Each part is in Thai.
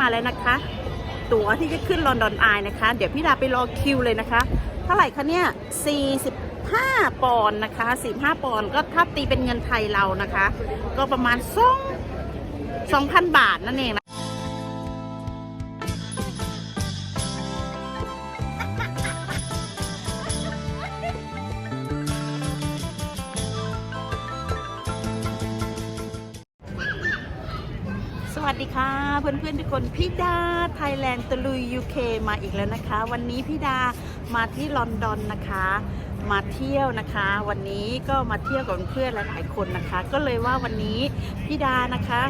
มาแล้วนะคะ ตั๋วที่จะขึ้นลอนดอนไอนะคะ เดี๋ยวพี่ดาไปรอคิวเลยนะคะ เท่าไหร่คะเนี่ย 45 ปอนด์นะคะ 45 ปอนด์ก็ถ้าตีเป็นเงินไทยเรานะคะ ก็ประมาณ2 2,000 บาทนั่นเอง ดีค่ะ เพื่อนๆทุกคนพี่ดาไทยแลนด์ตะลุยยูเคมาอีกแล้วนะคะ วันนี้พี่ดามาที่ลอนดอนนะคะ มาเที่ยวนะคะ วันนี้ก็มาเที่ยวกับเพื่อนหลายๆคนนะคะ ก็เลยว่าวันนี้พี่ดานะคะ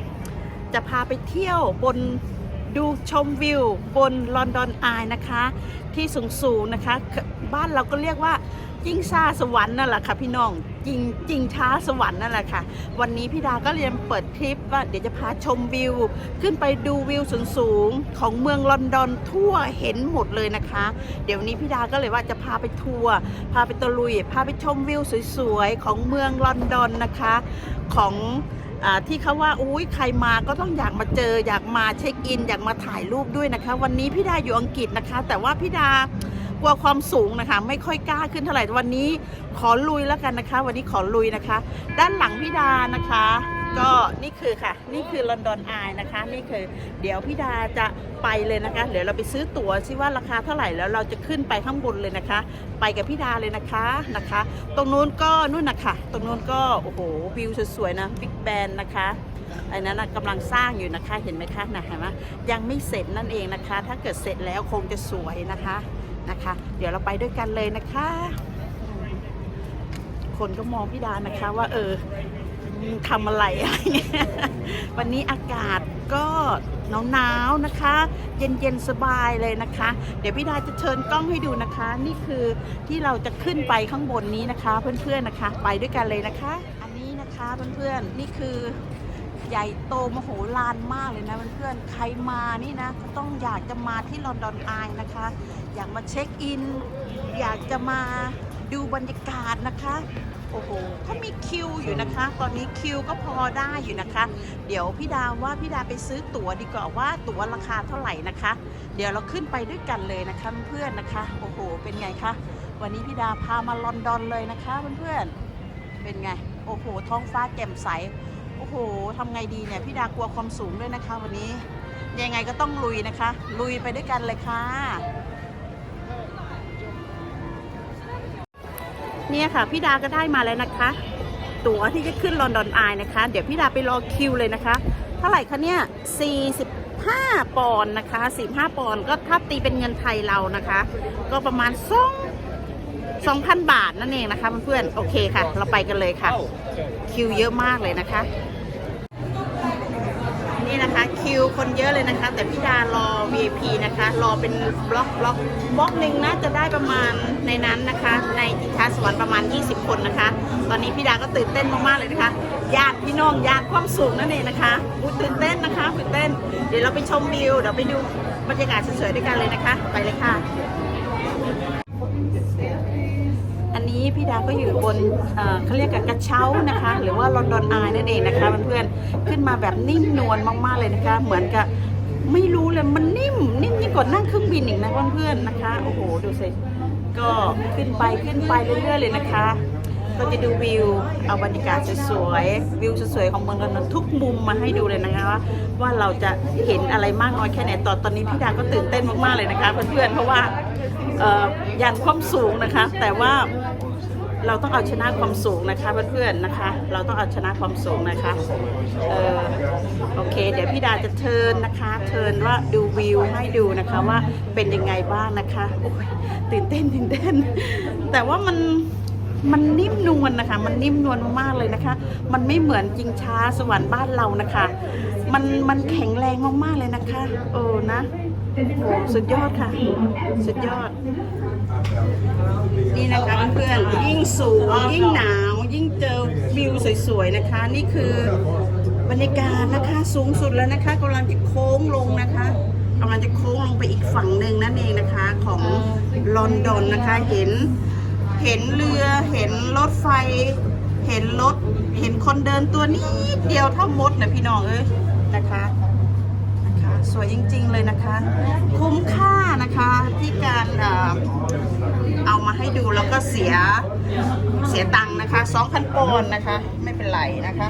จะพาไปเที่ยวบน ดูชมวิวบนลอนดอนอายนะคะ ที่สูงๆนะคะ บ้านเราก็เรียกว่าจิงซาสวรรค์นั่นแหละค่ะพี่น้องจริงจริงช้าสวรรค์นั่นแหละค่ะ วันนี้พี่ดาก็เรียนเปิดทริปว่าเดี๋ยวจะพาชมวิว ขึ้นไปดูวิวสูงๆของเมืองลอนดอนทั่วเห็นหมดเลยนะคะ เดี๋ยวนี้พี่ดาก็เลยว่าจะพาไปทัวร์พาไปตะลุย พาไปชมวิวสวยๆของเมืองลอนดอนนะคะ ของ ที่เขาว่าอุ้ยใครมาก็ต้องอยากมาเจอ อยากมาเช็คอิน อยากมาถ่ายรูปด้วยนะคะ วันนี้พี่ดาอยู่อังกฤษนะคะ แต่ว่าพี่ดากลัวความสูงนะคะ ไม่ค่อยกล้าขึ้นเท่าไหร่วันนี้ขอลุยแล้วกันนะคะ วันนี้ขอลุยนะคะ ด้านหลังพี่ดานะคะ ก็นี่คือค่ะ นี่คือลอนดอนอายนะคะ นี่คือเดี๋ยวพี่ดาจะไปเลยนะคะ เดี๋ยวเราไปซื้อตั๋วซิว่าราคาเท่าไหร่แล้วเราจะขึ้นไปข้างบนเลยนะคะ ไปกับพี่ดาเลยนะคะนะคะ ตรงนู้นก็นู่นนะคะตรงนู้นก็โอ้โหวิวสวยๆนะบิ๊กแบนนะคะอันนั้นนะกำลังสร้างอยู่นะคะเห็นไหมคะนะเห็นไหมยังไม่เสร็จนั่นเองนะคะ ถ้าเกิดเสร็จแล้วคงจะสวยนะคะนะคะ เดี๋ยวเราไปด้วยกันเลยนะคะ คนก็มองพี่ดานะคะว่าเออ ทำอะไรอะไรเงี้ยวันนี้อากาศก็หนาวๆนะคะ เย็นๆสบายเลยนะคะ เดี๋ยวพี่ดาจะเชิญกล้องให้ดูนะคะ นี่คือที่เราจะขึ้นไปข้างบนนี้นะคะ เพื่อนๆนะคะ ไปด้วยกันเลยนะคะ อันนี้นะคะเพื่อนๆนี่คือใหญ่โตมโหฬารมากเลยนะเพื่อนๆ ใครมานี่นะก็ต้องอยากจะมาที่ลอนดอนอายนะคะ อยากมาเช็คอิน อยากจะมาดูบรรยากาศนะคะ โอ้โหเขามีคิวอยู่นะคะ ตอนนี้คิวก็พอได้อยู่นะคะ เดี๋ยวพี่ดาว่าพี่ดาไปซื้อตั๋วดีกว่าว่าตั๋วราคาเท่าไหร่นะคะ เดี๋ยวเราขึ้นไปด้วยกันเลยนะคะเพื่อนๆนะคะ โอ้โห เป็นไงคะ วันนี้พี่ดาพามาลอนดอนเลยนะคะเพื่อนๆ เป็นไง โอ้โห ท้องฟ้าแจ่มใส โอ้โหทำไงดีเนี่ยพี่ดากลัวความสูงด้วยนะคะ วันนี้ ยังไงก็ต้องลุยนะคะ ลุยไปด้วยกันเลยค่ะ เนี่ยค่ะพี่ดาก็ได้มาแล้วนะคะ ตั๋วที่จะขึ้นลอนดอนอายนะคะ เดี๋ยวพี่ดาไปรอคิวเลยนะคะ เท่าไหร่คะเนี่ย45ปอนด์นะคะ45ปอนด์ก็ถ้าตีเป็นเงินไทยเรานะคะ ก็ประมาณ2 2,000บาทนั่นเองนะคะเพื่อนๆโอเคค่ะ เราไปกันเลยค่ะ คิวเยอะมากเลยนะคะ นี่นะคะ คิวคนเยอะเลยนะคะ แต่พี่ดารอ VIP นะคะ รอเป็นบล็อกบล็อกบล็อกหนึ่งน่าจะได้ประมาณในนั้นนะคะ ในทิชาสวรรค์ประมาณ 20 คนนะคะ ตอนนี้พี่ดาก็ตื่นเต้นมากๆเลยนะคะญาติพี่น้องญาติความสูงนั่นเองนะคะอุ้ตื่นเต้นนะคะตื่นเต้น เดี๋ยวเราไปชมวิวเดี๋ยวไปดูบรรยากาศสวยๆด้วยกันเลยนะคะ ไปเลยค่ะ นี้พี่ดาก็อยู่บนเขาเรียกกับกระเช้านะคะ หรือว่าลอนดอนอายนั่นเองนะคะเพื่อนๆขึ้นมาแบบนิ่มนวลมากๆเลยนะคะ เหมือนกับไม่รู้เลยมันนิ่มนิ่มยิ่งกว่านั่งเครื่องบินอีกนะเพื่อนๆนะคะโอ้โหดูสิก็ขึ้นไปขึ้นไปเรื่อยๆเลยนะคะ ก็จะดูวิวเอาบรรยากาศสวยๆวิวสวยๆของเมืองลอนดอนทุกมุมมาให้ดูเลยนะคะว่าว่าเราจะเห็นอะไรมากน้อยแค่ไหนตอนตอนนี้พี่ดาก็ตื่นเต้นมากๆเลยนะคะเพื่อนๆเพราะว่ายันความสูงนะคะ แต่ว่า เราต้องเอาชนะความสูงนะคะเพื่อนๆนะคะ เราต้องเอาชนะความสูงนะคะเออโอเค เดี๋ยวพี่ดาจะเทินนะคะเทินว่าดูวิวให้ดูนะคะว่าเป็นยังไงบ้างนะคะโอ้ยตื่นเต้นตื่นเต้น แต่ว่ามันมันนิ่มนวลนะคะ มันนิ่มนวลมากๆเลยนะคะ มันไม่เหมือนจริงช้าสวรรค์บ้านเรานะคะ มันมันแข็งแรงมากๆเลยนะคะเออนะโอ้โหสุดยอดค่ะ สุดยอด นี่นะคะเพื่อนยิ่งสูงยิ่งหนาว ยิ่งเจอวิวสวยๆนะคะ นี่คือบรรยากาศนะคะสูงสุดแล้วนะคะกำลังจะโค้งลงนะคะกำลังจะโค้งลงไปอีกฝั่งหนึ่งนั่นเองนะคะของลอนดอนนะคะเห็นเห็นเรือเห็นรถไฟ เห็นรถเห็นคนเดินตัวนิดเดียวเท่ามดนะพี่น้องเอ้ยนะคะ สวยจริง ๆ เลยนะคะ คุ้มค่านะคะที่การเอ่อเอามาให้ดูแล้วก็เสียเสียตังค์นะคะ 2,000ปอนด์นะคะ ไม่เป็นไรนะคะ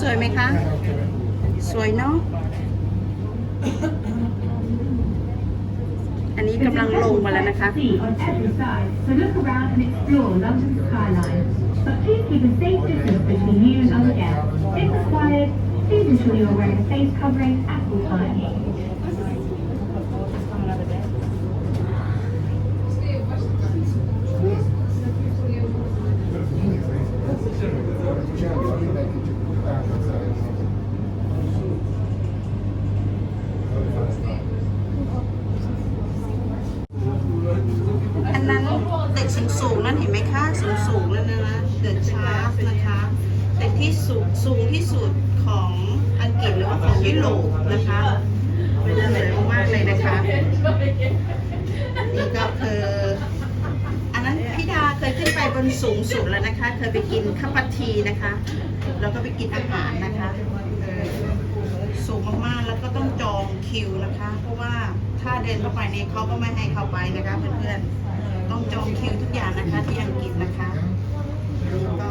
สวยไหมคะ สวยเนาะ อันนี้กำลังลงมาแล้วนะคะ See on every side, so look around and explore London's skyline. But please keep a safe distance between you and other guests. If required, please ensure you are wearing a face covering at all times. อันนั้นตึกสูงสูงๆนั่นเห็นไหมคะสูงสูงๆนั่นนะตึกชาร์ฟนะคะตึกที่สูงสูงที่สุดของอังกฤษหรือ ว่าของยุโรปนะคะสวยมากๆเลยนะคะ นี่ก็คือ อันนั้นพี่ดาเคยขึ้นไปบนสูงสุดแล้วนะคะ เคยไปกินข้าวผัทีนะคะ แล้วก็ไปกินอาหารนะคะสูงมากๆ แล้วก็ต้องจองคิวนะคะ เพราะว่าถ้าเดินเข้าไปเนี่ยเขาก็ไม่ให้เข้าไปนะคะเพื่อนๆ ต้องจองคิวทุกอย่างนะคะที่อังกฤษนะคะแล้วก็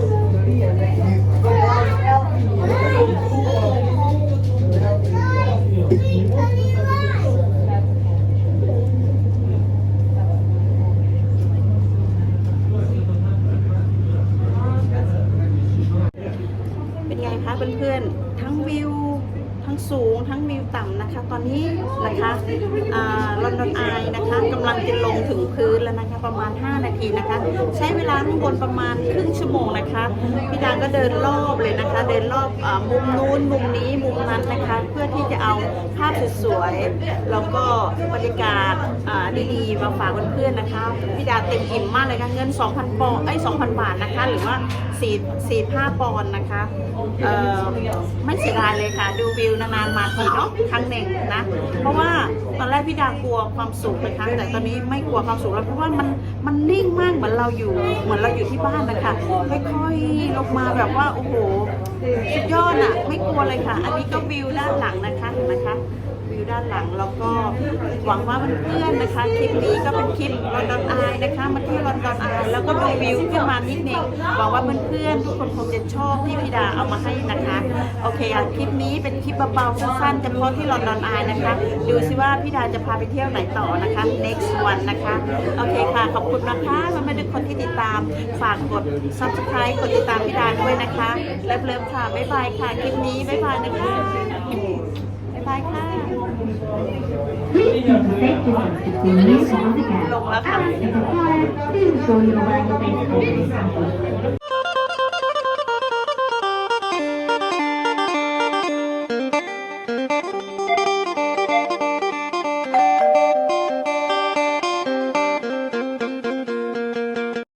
สูงทั้งวิวต่ำนะคะ ตอนนี้นะคะลอนดอนไอนะคะกำลังจะลงถึงพื้นแล้วนะคะ ประมาณ 5 นาทีนะคะ ใช้เวลาข้างบนประมาณครึ่งชั่วโมงนะคะพี่ดาก็เดินรอบเลยนะคะ เดินรอบอมุมนู้นมุมนี้มุมนั้นนะคะ เพื่อที่จะ ภาพสวยๆ แล้วก็บรรยากาศดีๆ มาฝากเพื่อนๆนะคะ พี่ดาเต็มอิ่มมากเลยค่ะ เงิน 2,000ปอนด์ไอ้2,000 บาทนะคะ หรือว่า4 4 5ปอนด์นะคะเออไม่เสียดายเลยค่ะ ดูวิวนานๆ มาทีเนาะครั้งหนึ่งนะ เพราะว่าตอนแรกพี่ดากลัวความสูงนะคะแต่ตอนนี้ไม่กลัวความสูงแล้วเพราะว่ามันมันนิ่งมากเหมือนเราอยู่เหมือนเราอยู่ที่บ้านนะคะค่อยๆลงมาแบบว่าโอ้โหสุดยอดอะ ไม่กลัวเลยค่ะ อันนี้ก็วิวด้านหลังนะคะเห็นไหมคะวิวด้านหลังแล้วก็หวังว่าเพื่อนๆนะคะคลิปนี้ก็เป็นคลิปลอนดอนอายนะคะมาเที่ยวลอนดอนอายแล้วก็ดูวิวขึ้นมานิดนึงหวังว่าเพื่อนๆทุกคนคงจะชอบที่พี่ดาเอามาให้นะคะโอเคอะคลิปนี้เป็นคลิปเบาๆสั้นๆเฉพาะที่ลอนดอนอายนะคะ ดูสิว่าพี่ดาจะพาไปเที่ยวไหนต่อนะคะ next one นะคะโอเคค่ะขอบคุณนะคะมาไม่ทุกคนที่ติดตามฝากกด subscribe กดติดตามพี่ดาด้วยนะคะเลิฟๆค่ะบ๊ายบายค่ะคลิปนี้บ๊ายบายนะคะ บ๊ายบายค่ะ Please keep a safe distance between you and other guests. Long lắm hả? And if required, please ensure you are wearing a face